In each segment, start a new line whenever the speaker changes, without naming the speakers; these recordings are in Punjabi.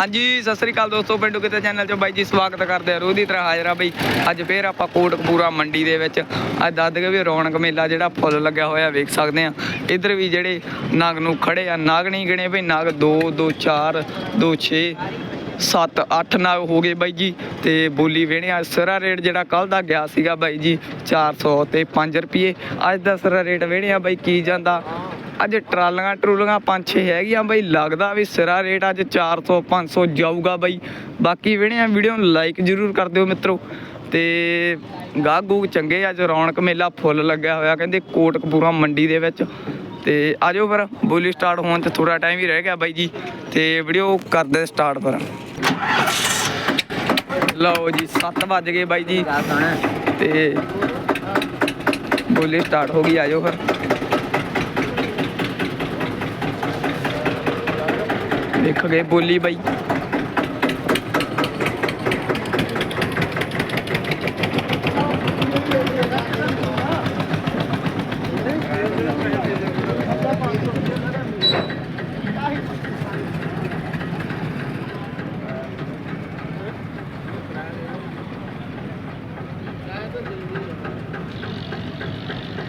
ਹਾਂਜੀ, ਸਤਿ ਸ੍ਰੀ ਅਕਾਲ ਦੋਸਤੋ, ਪਿੰਡੂ ਕਿਤੇ ਚੈਨਲ 'ਚ ਬਾਈ ਜੀ ਸਵਾਗਤ ਕਰਦੇ ਆ ਰੋਜ਼ ਦੀ ਤਰ੍ਹਾਂ ਹਾਜ਼ਰ ਆ ਬਈ। ਅੱਜ ਫੇਰ ਆਪਾਂ ਕੋਟਕਪੂਰਾ ਮੰਡੀ ਦੇ ਵਿੱਚ, ਅੱਜ ਦੱਸ ਦਈਏ ਵੀ ਰੌਣਕ ਮੇਲਾ ਜਿਹੜਾ ਫੁੱਲ ਲੱਗਿਆ ਹੋਇਆ, ਵੇਖ ਸਕਦੇ ਆ। ਇੱਧਰ ਵੀ ਜਿਹੜੇ ਨਾਗ ਨੂੰ ਖੜੇ ਆ, ਨਾਗ ਨਹੀਂ ਗਿਣੇ ਬਈ, ਨਾਗ 2 2 4 2 6 7 8 ਨਾਗ ਹੋ ਗਏ ਬਾਈ ਜੀ। ਤੇ ਬੋਲੀ ਵੇਣਿਆ, ਸਰਾ ਰੇਟ ਜਿਹੜਾ ਕੱਲ ਦਾ ਗਿਆ ਸੀਗਾ ਬਾਈ ਜੀ 400 ਤੇ 5 ਰੁਪਏ। ਅੱਜ ਦਾ ਸਰਾ ਰੇਟ ਵੇਣਿਆ ਬਾਈ, ਕੀ ਜਾਂਦਾ? ਅੱਜ ਟਰਾਲੀਆਂ ਟਰੂਲੀਆਂ ਪੰਜ ਛੇ ਹੈਗੀਆਂ ਬਈ ਲੱਗਦਾ ਵੀ ਸਿਰਾ ਰੇਟ ਅੱਜ 400 500 ਜਾਊਗਾ ਬਈ। ਬਾਕੀ ਵੀਡੀਓ ਵੀਡੀਓ ਨੂੰ ਲਾਈਕ ਜਰੂਰ ਕਰ ਦਿਓ ਮਿੱਤਰੋ। ਤੇ ਗਾਹਕ ਚੰਗੇ ਅੱਜ ਰੌਣਕ ਮੇਲਾ ਫੁੱਲ ਲੱਗਿਆ ਹੋਇਆ ਕਹਿੰਦੇ ਕੋਟਕਪੂਰਾ ਮੰਡੀ ਦੇ ਵਿੱਚ। ਤੇ ਆਜੋ ਫਿਰ ਬੋਲੀ ਸਟਾਰਟ ਹੋਣ ਤੇ ਥੋੜਾ ਟਾਈਮ ਹੀ ਰਹਿ ਗਿਆ ਬਾਈ ਜੀ। ਤੇ ਵੀਡੀਓ ਕਰਦੇ ਸਟਾਰਟ ਫਿਰ। ਲਓ ਜੀ 7 ਵੱਜ ਗਏ ਬਾਈ ਜੀ। ਤੇ ਬੋਲੀ ਸਟਾਰਟ ਹੋ ਗਈ ਆਜੋ ਫਿਰ। ਦੇਖ ਗਏ ਬੋਲੀ ਬਾਈ।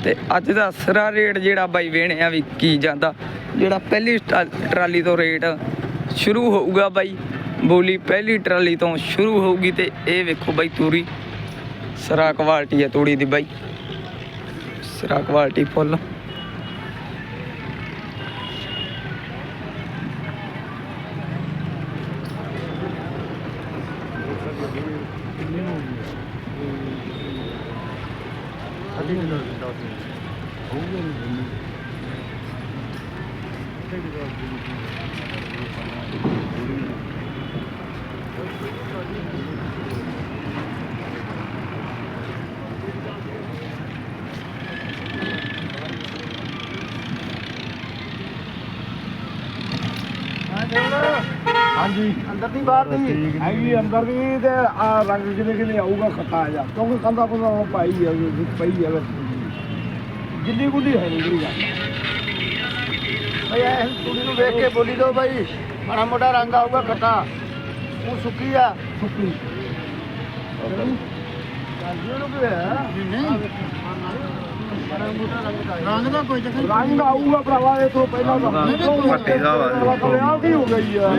ਤੇ ਅੱਜ ਦਾ ਸਰਾ ਰੇਟ ਜਿਹੜਾ ਬਾਈ ਵੇਣਿਆ ਵੀ ਕੀ ਜਾਂਦਾ, ਜਿਹੜਾ ਪਹਿਲੀ ਟਰਾਲੀ ਤੋਂ ਰੇਟ ਸ਼ੁਰੂ ਹੋਊਗਾ ਬਾਈ। ਬੋਲੀ ਪਹਿਲੀ ਟਰਾਲੀ ਤੋਂ ਸ਼ੁਰੂ ਹੋਊਗੀ ਤੇ ਇਹ ਵੇਖੋ ਬਾਈ ਤੂਰੀ ਸਰਾ ਕੁਆਲਿਟੀ ਹੈ ਤੂੜੀ ਦੀ ਬਾਈ। ਸਰਾ ਕੁਆਲਿਟੀ ਫੁੱਲ।
ਹਾਂਜੀ।
ਅੰਦਰ ਦੀ ਬਾਹਰ ਦੀ।
ਹੈਗੀ ਅੰਦਰ ਦੀ ਤੇ ਆ ਰੰਗ ਕਿਲੇ ਕਿਲੇ ਆਊਗਾ ਖੱਟਾ ਜਾ। ਕਿਉਂਕਿ ਕੰਦਾ ਕੰਦਾ ਉਹ ਪਾਈ ਹੈ ਪਈ ਹੈ ਜਿੱਲੀ ਗੁੱਲੀ ਹੈ ਨਹੀਂ ਗੱਲ।
ਭਈ ਐ ਕੁੜੀ ਨੂੰ ਵੇਖ ਕੇ ਬੋਲੀ ਦੋ ਭਾਈ ਮਾੜਾ ਮੋਟਾ ਰੰਗ ਆਊਗਾ ਖੱਟਾ ਉਹ ਸੁੱਕੀ ਆ।
ਸੁੱਕੀ।
ਰੰਗ ਦਾ ਕੋਈ ਚੱਕਰ
ਰੰਗ ਆਊਗਾ ਭਰਾਵਾ ਇਹ ਤੋਂ ਪਹਿਲਾਂ ਤਾਂ
ਕੋਈ
ਮੱਟੀ ਦਾ ਵਾ ਕੀ ਹੋ ਗਈ ਆ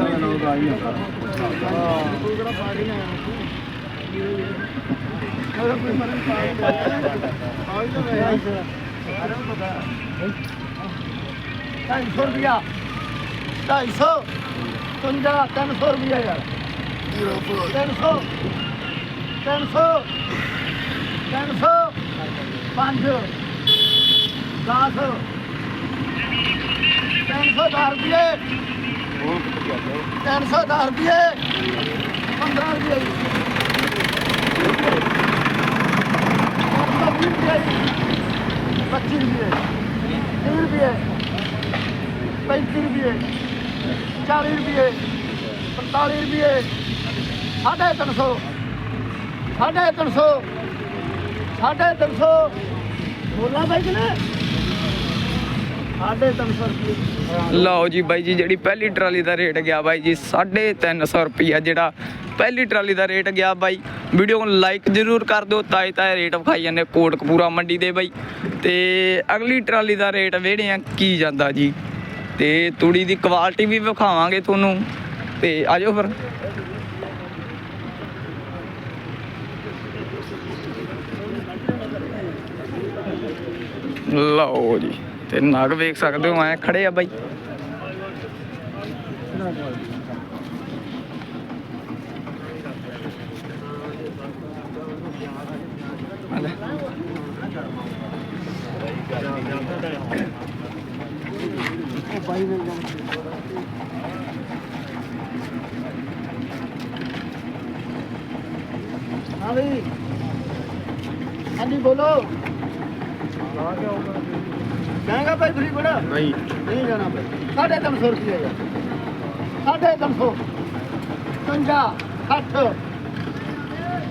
ਢਾਈ ਸੌ ਰੁਪਿਆ ਢਾਈ ਸੌ ਪੰਜਾ ਤਿੰਨ ਸੌ ਰੁਪਿਆ ਯਾਰ ਤਿੰਨ ਸੌ ਤਿੰਨ ਸੌ ਤਿੰਨ ਸੌ ਪੰਜ, ਦਸ, ਤਿੰਨ ਸੌ ਦਸ ਰੁਪਏ। ਤਿੰਨ ਸੌ ਦਸ ਰੁਪਏ। ਪੰਦਰਾਂ ਰੁਪਏ। ਪੱਚੀ ਰੁਪਏ। ਤੀਹ ਰੁਪਏ। ਪੈਂਤੀ ਰੁਪਏ। ਚਾਲੀ ਰੁਪਏ। ਪੰਤਾਲੀ ਰੁਪਏ। ਸਾਢੇ ਤਿੰਨ ਸੌ। ਸਾਢੇ ਤਿੰਨ ਸੌ ਸਾਢੇ ਤਿੰਨ ਸੌ। ਬੋਲਾ ਬਾਈ ਕਿਨੇ ਸਾਢੇ ਤਿੰਨ ਸੌ ਰੁਪਏ।
ਲਓ ਜੀ ਬਾਈ ਜੀ, ਜਿਹੜੀ ਪਹਿਲੀ ਟਰਾਲੀ ਦਾ ਰੇਟ ਗਿਆ ਬਾਈ ਜੀ 350 ਰੁਪਿਆ ਜਿਹੜਾ ਪਹਿਲੀ ਟਰਾਲੀ ਦਾ ਰੇਟ ਗਿਆ ਬਾਈ। ਵੀਡੀਓ ਨੂੰ ਲਾਈਕ ਜ਼ਰੂਰ ਕਰ ਦਿਓ ਤਾਏ ਤਾਏ ਰੇਟ ਵਿਖਾਈ ਜਾਂਦੇ ਕੋਟਕਪੂਰਾ ਮੰਡੀ ਦੇ ਬਾਈ। ਤੇ ਅਗਲੀ ਟਰਾਲੀ ਦਾ ਰੇਟ ਵੇੜੇ ਆ ਕੀ ਜਾਂਦਾ ਜੀ। ਤੇ ਤੂੜੀ ਦੀ ਕੁਆਲਿਟੀ ਵੀ ਵਿਖਾਵਾਂਗੇ ਤੁਹਾਨੂੰ। ਤੇ ਆਜੋ ਫਿਰ। ਲਓ ਜੀ ਤੇ ਨਗ ਵੇਖ ਸਕਦੇ ਹੋ ਐ ਖੜੇ ਆ ਬਾਈ।
ਹਾਂਜੀ ਬੋਲੋ। ਜਾਏਗਾ ਭਾਈ ਫਰੀ ਬੜਾ।
ਨਹੀਂ।
ਨਹੀਂ ਜਾਣਾ ਭਾਈ। ਸਾਢੇ ਤਿੰਨ ਸੌ ਰੁਪਏ ਯਾਰ। ਸਾਢੇ ਤਿੰਨ ਸੌ। ਪੰਜਾਹ ਸੱਠ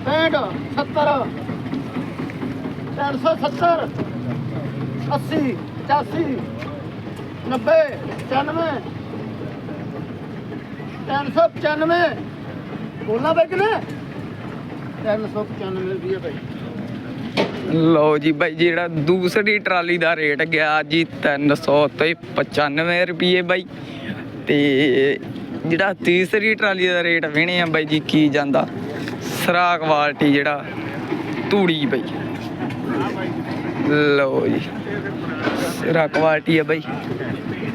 ਪੈਂਹਠ ਸੱਤਰ ਤਿੰਨ ਸੌ ਸੱਤਰ ਅੱਸੀ ਪਚਾਸੀ ਨੱਬੇ ਪਚਾਨਵੇਂ 395 ਬੋਲਣਾ ਬਈ ਕਿਨੇ 395 ਰੁਪਏ ਭਾਈ।
ਲਓ ਜੀ ਬਾਈ ਜੀ ਜਿਹੜਾ ਦੂਸਰੀ ਟਰਾਲੀ ਦਾ ਰੇਟ ਗਿਆ ਜੀ 300 ਤੇ 95 ਰੁਪਏ ਬਾਈ। ਤੇ ਜਿਹੜਾ ਤੀਸਰੀ ਟਰਾਲੀ ਦਾ ਰੇਟ ਵੇਣੇ ਆ ਬਾਈ ਜੀ, ਕੀ ਜਾਂਦਾ? ਸਰਾ ਕੁਆਲਟੀ ਜਿਹੜਾ ਧੂੜੀ ਬਾਈ। ਲਓ ਜੀ ਸਰਾ ਕੁਆਲਿਟੀ ਆ ਬਾਈ।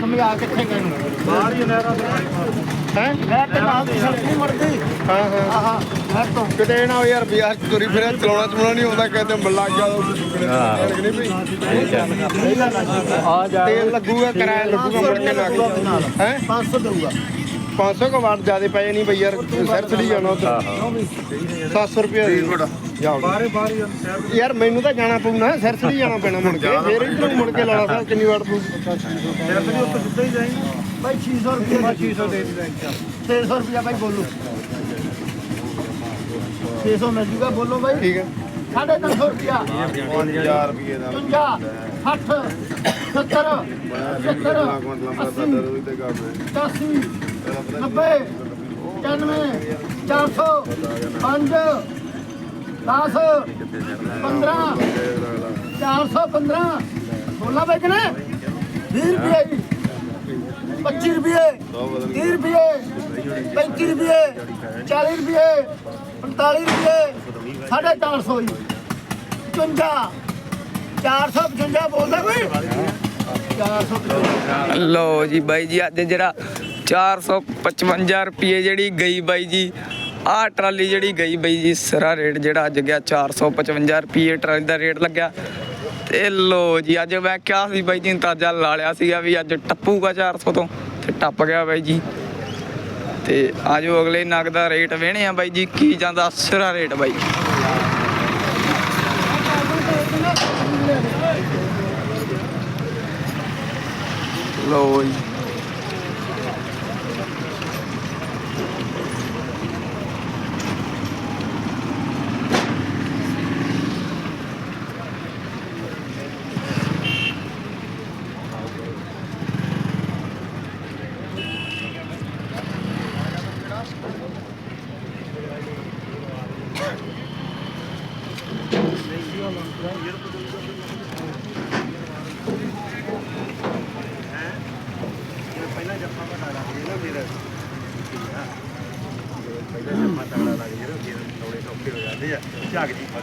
ਸਮਝਾ ਕਿੱਥੇ ਗਏ ਨੂੰ? ਬਾਹਰ ਹੀ ਨਹਿਰਾ ਹੈ ਮੈਂ ਤੇ ਨਾਲ ਦੀ ਸੜਕੀ ਮਰਦੀ
ਹਾਂ ਹਾਂ।
ਆਹਾ ਮੈਂ ਤੋਂ।
ਕਿਤੇ ਨਾ ਯਾਰ ਬਾਜ਼ਾਰ ਚ ਤੁਰੀ ਫਿਰਿਆ ਚਲਾਉਣਾ ਚਲਾਉਣਾ ਨਹੀਂ ਆਉਂਦਾ ਕਹਿੰਦੇ ਮੱਲਾ ਗਿਆ ਹਾਂ। ਨਹੀਂ ਭਈ
ਆ ਜਾ।
ਤੇਲ ਲੱਗੂਗਾ ਕਿਰਾਇਆ ਲੱਗੂਗਾ ਮੁੜ ਕੇ। ਲੱਗ ਹੈ?
500 ਦਊਗਾ।
500 ਕੋ ਵਾਟ ਜ਼ਿਆਦੇ ਪਏ ਨਹੀਂ ਬਈ ਯਾਰ ਸਿਰ ਚੜੀ ਜਾਣਾ ਉਧਰ। 700 ਰੁਪਏ ਜਾਓ। ਬਾਰੇ ਬਾਰੇ ਯਾਰ ਮੈਨੂੰ ਤਾਂ ਜਾਣਾ ਪਊ ਨਾ ਸਿਰ ਚੜੀ ਜਾਣਾ ਪੈਣਾ ਮੁੜ ਕੇ। ਫੇਰ ਇਧਰੋਂ ਮੁੜ ਕੇ ਲਾਣਾ ਸਾਹਿਬ ਕਿੰਨੀ ਵਾਟ ਪਊ?
ਭਾਈ 600 ਰੁਪਏ 600 ਦੇ ਦੇ 600 ਰੁਪਏ ਭਾਈ ਬੋਲੋ। 600 ਮਿਲ ਜੂਗਾ ਬੋਲੋ ਭਾਈ
ਠੀਕ ਹੈ।
ਸਾਢੇ ਤਿੰਨ ਸੌ ਰੁਪਿਆ
5000 ਰੁਪਏ ਦਾ।
50 60 70 70 80 85 90 91 400 5 10 15 415 ਬੋਲਾ ਬਈ ਕਿਨੇ? 20 ਰੁਪਏ ਜੀ। 25 ਰੁਪਏ 30 ਰੁਪਏ 35 ਰੁਪਏ 40 ਰੁਪਏ 45 ਰੁਪਏ, ਸਾਢੇ 400 ਜੀ। 55 455 ਬੋਲਦਾ ਕੋਈ? 455
ਜੀ ਬਾਈ ਜੀ, ਅੱਜ ਜਿਹੜਾ 455 ਰੁਪਏ ਜਿਹੜੀ ਗਈ ਬਾਈ ਜੀ। ਆਹ ਟਰਾਲੀ ਜਿਹੜੀ ਗਈ ਬਾਈ ਜੀ, ਸਿਰਾ ਰੇਟ ਜਿਹੜਾ ਅੱਜ ਗਿਆ 455 ਰੁਪਏ ਟਰਾਲੀ ਦਾ ਰੇਟ ਲੱਗਿਆ। ਤੇ ਲੋ ਜੀ, ਅੱਜ ਮੈਂ ਕਿਹਾ ਸੀ ਬਾਈ ਜੀ, ਅੰਦਾਜ਼ਾ ਲਾ ਲਿਆ ਸੀਗਾ ਵੀ ਅੱਜ ਟੱਪੂਗਾ 400 ਤੋਂ, ਤੇ ਟੱਪ ਗਿਆ ਬਾਈ ਜੀ। ਤੇ ਆਜੋ ਅਗਲੇ ਨਗ ਦਾ ਰੇਟ ਵੇਣੇ ਆ ਬਾਈ ਜੀ, ਕੀ ਜਾਂਦਾ ਸਿਰਾ ਰੇਟ ਬਾਈ। ਲੋ ਜੀ।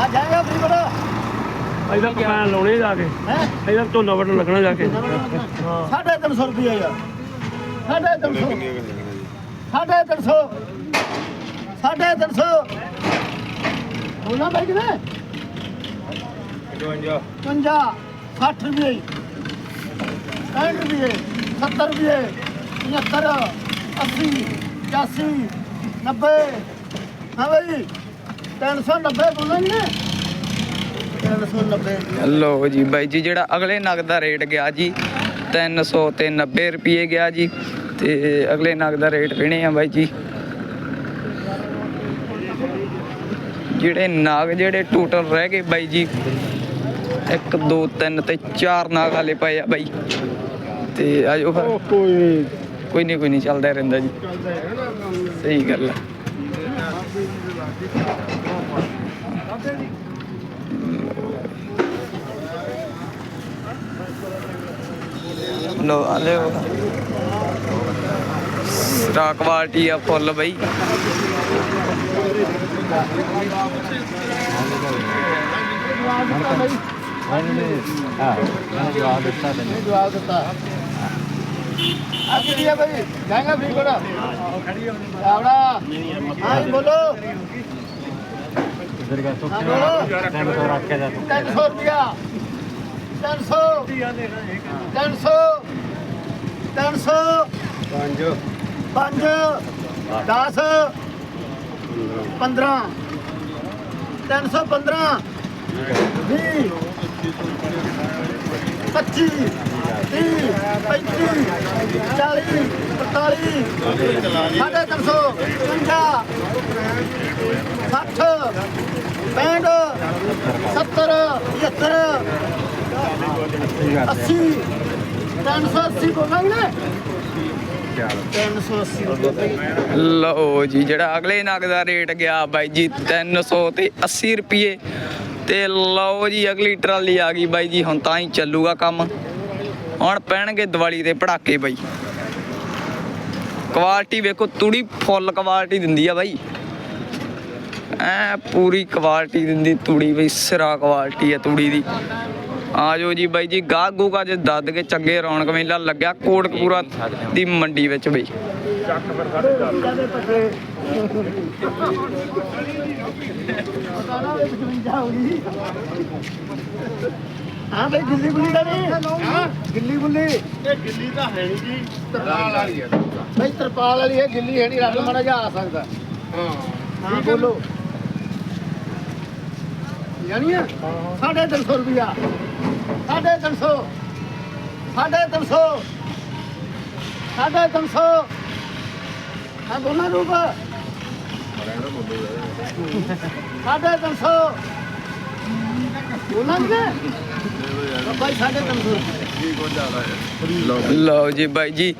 ਆ ਜਾਏਗਾ ਫਰੀ ਬੜਾ।
ਇਧਰ ਕਮੈਨ ਲਾਉਣੇ ਜਾ ਕੇ।
ਹੈ?
ਇਧਰ ਝੋਨਾ ਵੱਢਣ ਲੱਗਣਾ ਜਾ ਕੇ।
ਤਿੰਨ ਸੌ ਰੁਪਏ ਯਾਰ। ਸਾਢੇ ਤਿੰਨ ਸੌ। ਸਾਢੇ ਤਿੰਨ ਸੌ। ਸਾਢੇ ਤਿੰਨ ਸੌ। ਬੋਲਣਾ ਭਾਈ ਕਿਨੇ 50 60 ਰੁਪਏ 60 ਰੁਪਏ 70 ਰੁਪਏ 75 80 85 90 ਹਾਂ ਭਾਈ 390 ਬੋਲਾਂਗੇ। ਨਾ 390
ਲੋ ਜੀ ਬਾਈ ਜੀ ਜਿਹੜਾ ਅਗਲੇ ਨਗ ਦਾ ਰੇਟ ਗਿਆ ਜੀ 300 ਤੇ 90 ਰੁਪਏ ਗਿਆ ਜੀ ਤੇ ਅਗਲੇ ਨਗ ਦਾ ਰੇਟ ਵੇਣੇ ਆ ਬਾਈ ਜੀ। ਜਿਹੜੇ ਨਾਗ ਜਿਹੜੇ ਟੋਟਲ ਰਹਿ ਗਏ ਬਾਈ ਜੀ 1 2 3 ਤੇ 4 ਨਾਗ ਹਾਲੇ ਪਏ ਆ ਬਾਈ। ਤੇ ਆਜੋ ਫਿਰ।
ਕੋਈ ਨਹੀਂ
ਕੋਈ ਨਹੀਂ ਚੱਲਦਾ ਰਹਿੰਦਾ ਜੀ। ਸਹੀ ਗੱਲ ਹੈ ਲੋ ਆ ਲਿਓ। ਸਟਾਕ ਕੁਆਲਿਟੀ ਆ ਫੁੱਲ ਬਈ।
ਜਵਾਬ ਦਿੱਤਾ
ਆ ਕਿਹੜੀ ਹੈ ਭਾਈ? ਜਾਏਗਾ ਫਰੀ ਕੋੜਾ ਆਵੜਾ। ਹਾਂ ਜੀ, ਬੋਲੋ। ਹਾਂ, ਬੋਲੋ। 300 ਰੁਪਿਆ 300 300 300
ਪੰਜ।
5 10 15 315 20 25 30 35 40 45 ਸਾਢੇ ਤਿੰਨ ਸੌ 50 60 65 70 75 80 380 ਬੋਲਾਂਗੇ
ਲਓ ਜੀ, ਜਿਹੜਾ ਅਗਲੇ ਨਗ ਦਾ ਰੇਟ ਗਿਆ ਬਾਈ ਜੀ 300 ਤੇ 80 ਰੁਪਏ ਤੇ ਲਓ ਜੀ, ਅਗਲੀ ਟਰਾਲੀ ਆ ਗਈ ਬਾਈ ਜੀ, ਹੁਣ ਤਾਂ ਹੀ ਚੱਲੂਗਾ ਕੰਮ। ਹੁਣ ਪੈਣਗੇ ਦੀਵਾਲੀ ਦੇ ਪੜਾਕੇ ਬਾਈ। ਕੁਆਲਿਟੀ ਵੇਖੋ, ਤੂੜੀ ਫੁੱਲ ਕੁਆਲਿਟੀ ਦਿੰਦੀ ਆ ਬਾਈ। ਐ ਪੂਰੀ ਕੁਆਲਿਟੀ ਦਿੰਦੀ ਤੂੜੀ ਬਈ, ਸਿਰਾ ਕੁਆਲਿਟੀ ਆ ਤੂੜੀ ਦੀ। ਆਜੋ ਜੀ ਬਾਈ ਜੀ ਗਾਹ ਗੂਗਾ ਜੇ ਦੱਦ ਕੇ ਚੰਗੇ ਰੌਣਕ ਮੇਲਾ ਲੱਗਿਆ, ਕੋਟਕਪੂਰਾ ਦੀ ਮੰਡੀ ਵਿੱਚ ਬਈ।
ਹਾਂ ਬਈ ਗਿੱਲੀ ਗੁੱਲੀ ਦਾ ਨਹੀਂ। ਗਿੱਲੀ ਗੁੱਲੀ।
ਇਹ ਗਿੱਲੀ ਤਾਂ ਹੈ ਨਹੀਂ ਜੀ ਤਰਪਾਲ ਵਾਲੀ ਹੈ
ਬਈ ਤਰਪਾਲ ਵਾਲੀ ਹੈ ਗਿੱਲੀ ਹੈ ਨਹੀਂ ਰੱਖ ਮਾੜਾ ਜਿਹਾ ਆ ਸਕਦਾ।
ਹਾਂ।
ਹਾਂ ਬੋਲੋ। ਸਾਢੇ ਤਿੰਨ ਸੌ ਰੁਪਿਆ ਸਾਢੇ ਤਿੰਨ ਸੌ। ਸਾਢੇ ਤਿੰਨ ਸੌ। ਸਾਢੇ ਤਿੰਨ ਸੌ। ਹਾਂ ਦੋਨਾਂ ਰੂਪ। ਸਾਢੇ ਤਿੰਨ ਸੌ। ਬੋਲਾਂਗੇ ਬਾਈ ਸਾਢੇ ਤਿੰਨ ਸੌ
ਲਓ ਜੀ ਬਾਈ ਜੀ,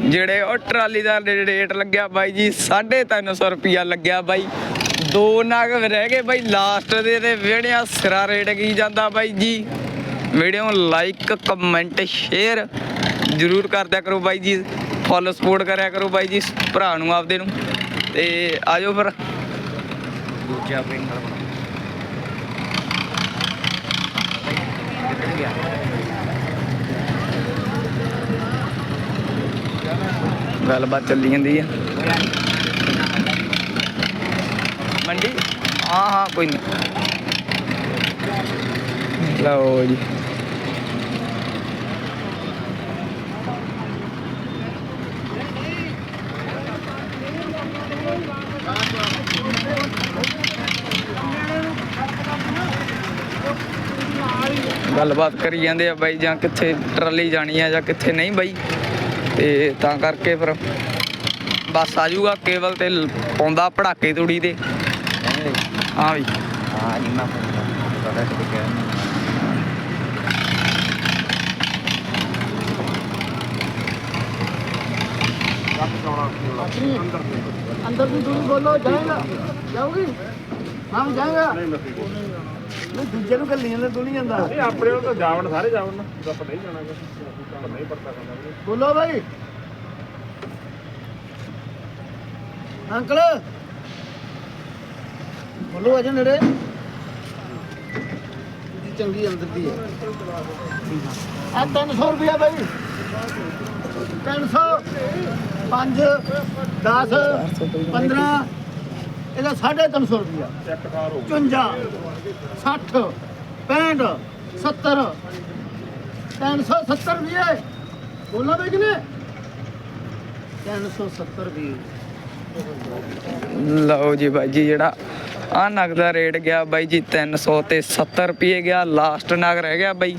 ਜਿਹੜੇ ਉਹ ਟਰਾਲੀ ਦਾ ਰੇਟ ਲੱਗਿਆ ਬਾਈ ਜੀ 350 ਰੁਪਿਆ ਲੱਗਿਆ ਬਾਈ। ਦੋ ਨਾਗ ਰਹਿ ਗਏ ਬਾਈ ਲਾਸਟ ਦੇ ਤੇ ਵਿਹੜਿਆਂ ਸਿਰਾ ਰੇਟ ਕੀ ਜਾਂਦਾ ਬਾਈ ਜੀ। ਵੀਡੀਓ ਨੂੰ ਲਾਈਕ ਕਮੈਂਟ ਸ਼ੇਅਰ ਜਰੂਰ ਕਰਦਿਆ ਕਰੋ ਬਾਈ ਜੀ। ਫੋਲੋ ਸਪੋਰਟ ਕਰਿਆ ਕਰੋ ਬਾਈ ਜੀ, ਭਰਾ ਨੂੰ, ਆਪਦੇ ਨੂੰ। ਤੇ ਆਜੋ ਫਿਰ। ਦੂਜਾ ਪਿੰਡ ਗੱਲਬਾਤ ਚੱਲੀ ਜਾਂਦੀ ਆ। ਮੰਡੀ? ਹਾਂ ਹਾਂ ਕੋਈ ਨਹੀਂ ਲਓ ਜੀ। ਗੱਲਬਾਤ ਕਰੀ ਜਾਂਦੇ ਆ ਬਾਈ ਜਾਂ ਕਿੱਥੇ ਟਰਾਲੀ ਜਾਣੀ ਆ ਜਾਂ ਕਿੱਥੇ ਨਹੀਂ ਬਾਈ ਤੇ ਤਾਂ ਕਰਕੇ ਫਿਰ ਬੱਸ ਆ ਜਾਊਗਾ ਕੇਵਲ ਤੇ ਲ- ਪਾਉਂਦਾ ਪੜਾਕੇ ਤੂੜੀ ਤੇ ਹਾਂ ਵੀ
ਹਾਂ ਜਿੰਨਾ ਪਤਾ ਕਿ ਕਿਹਾ
अंदर भी दूरी बोलो जाएगा जाओगी हाँ जाएगा ਨਹੀਂ ਦੂਜੇ ਨੂੰ ਕੱਲੀ ਜਾਂਦਾ ਤੂੰ ਨਹੀਂ ਜਾਂਦਾ।
ਨਹੀਂ ਆਪਣੇ ਉਹ ਤਾਂ ਜਾਵਣ ਸਾਰੇ ਜਾਵਣ ਨਾ। ਉਹਦਾ ਪਤਾ ਜਾਣਾ ਕਿ ਨਹੀਂ ਪਤਾ ਕਰਨਾ।
ਬੋਲੋ ਭਾਈ ਅੰਕਲ। ਬੋਲੋ ਅਜੇ ਨੇੜੇ। ਜੀ ਚੰਗੀ ਅੰਦਰ ਦੀ ਹੈ। ਆ 300 ਰੁਪਿਆ ਭਾਈ 300 ਇਹਦਾ 350 ਰੁਪਇਆ
ਚੈੱਕ ਕਾਰ ਹੋ
55 60 65 70 370 ਵੀ ਹੈ ਬੋਲਣਾ ਬਈ ਕਿਨੇ 370 ਵੀ।
ਲਓ ਜੀ ਬਾਈ ਜੀ ਜਿਹੜਾ ਆ ਨਗ ਦਾ ਰੇਟ ਗਿਆ ਬਾਈ ਜੀ 300 ਤੇ 70 ਰੁਪਏ ਗਿਆ ਲਾਸਟ ਨਗ ਰਹਿ ਗਿਆ ਬਾਈ।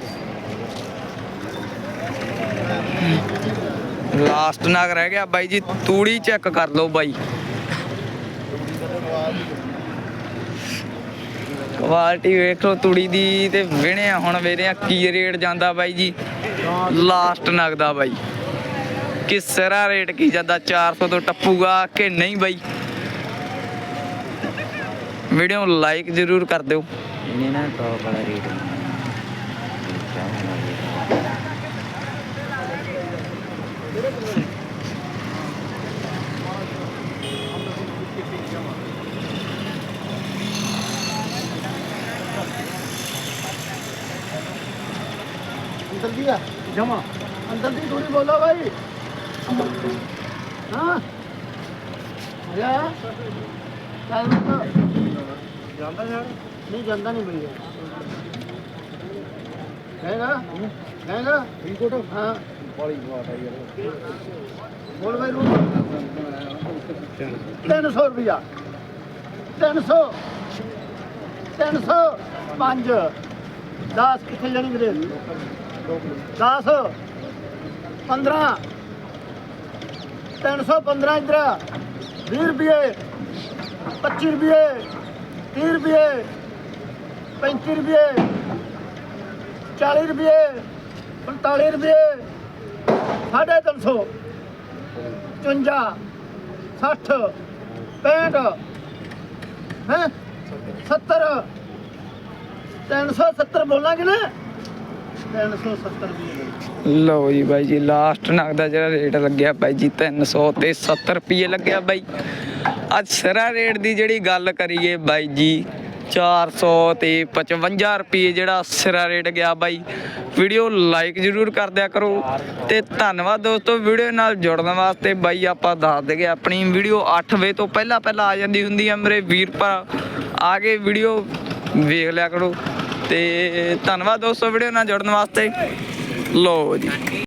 ਲਾਸਟ ਨਗ ਰਹਿ ਗਿਆ ਬਾਈ ਜੀ ਤੂੜੀ ਚੈੱਕ ਕਰ ਲਓ ਬਾਈ। ਕੁਆਲਿਟੀ ਵੇਖ ਲਓ ਤੂੜੀ ਦੀ ਤੇ ਵਿਣਿਆ ਹੁਣ ਆ, ਕੀ ਰੇਟ ਜਾਂਦਾ ਬਾਈ ਜੀ? ਲਾਸਟ ਨਗ ਬਾਈ। ਕਿ ਸਿਰਾ ਰੇਟ ਕੀ ਜਾਂਦਾ? 400 ਤੋਂ ਟੱਪੂਗਾ ਕਿ ਨਹੀਂ ਬਾਈ? ਵੀਡੀਓ ਨੂੰ ਲਾਈਕ ਜ਼ਰੂਰ ਕਰ ਦਿਓ।
ਇਹਨੇ ਨਾ ਟੌਪ ਵਾਲਾ ਰੇਟ
ਅੰਦਰ ਦੀ ਆ। ਜਮਾ। ਅੰਦਰ ਦੀ ਥੋੜੀ ਬੋਲੋ ਭਾਈ ਹਾਂ। ਯਾ ਚੱਲ
ਜਾਂਦਾ ਯਾਰ
ਨਹੀਂ ਜਾਂਦਾ ਨਹੀਂ ਭਈਆ ਹੈਗਾ ਹੈਗਾ
ਫਰੀਦਕੋਟ
ਹਾਂ
ਬਾਲੀ ਬਾਤ ਆ ਯਾਰ।
ਬੋਲ ਬਈ ਨੂੰ 300 ਰੁਪਿਆ 300 300 5 10 ਕਿੱਥੇ ਜਾਣੀ ਵੀਰੇ? 10 15 315 ਇਧਰ। 20 ਰੁਪਏ 25 ਰੁਪਏ 30 ਰੁਪਏ 35 ਰੁਪਏ 40 ਰੁਪਏ 45 ਰੁਪਏ 350 55 60 65 ਹੈ? 70 370 ਬੋਲਾਂਗੇ ਨਾ? 370 ਰੁਪਏ
ਲਓ ਜੀ ਬਾਈ ਜੀ ਲਾਸਟ ਨਗ ਦਾ ਜਿਹੜਾ ਰੇਟ ਲੱਗਿਆ ਬਾਈ ਜੀ 300 ਤੇ 70 ਰੁਪਏ ਲੱਗਿਆ ਬਾਈ। ਅੱਜ ਸਿਰਾ ਰੇਟ ਦੀ ਜਿਹੜੀ ਗੱਲ ਕਰੀਏ ਬਾਈ ਜੀ 400 ਤੇ 55 ਰੁਪਏ ਜਿਹੜਾ ਸਿਰਾ ਰੇਟ ਗਿਆ ਬਾਈ। ਵੀਡੀਓ ਲਾਈਕ ਜ਼ਰੂਰ ਕਰ ਦਿਆ ਕਰੋ ਤੇ ਧੰਨਵਾਦ ਦੋਸਤੋ ਵੀਡੀਓ ਨਾਲ ਜੁੜਨ ਵਾਸਤੇ ਬਾਈ ਆਪਾਂ ਦੱਸ ਦਗੇ ਆਪਣੀ ਵੀਡੀਓ 8 ਵਜੇ ਤੋਂ ਪਹਿਲਾਂ ਪਹਿਲਾਂ ਆ ਜਾਂਦੀ ਹੁੰਦੀ ਹੈ ਮੇਰੇ ਵੀਰ ਭਰਾ। ਆ ਕੇ ਵੀਡੀਓ ਵੇਖ ਲਿਆ ਕਰੋ। ਤੇ ਧੰਨਵਾਦ ਦੋਸਤੋ ਵੀਡੀਓ ਨਾਲ ਜੁੜਨ ਵਾਸਤੇ। ਲੋ ਜੀ।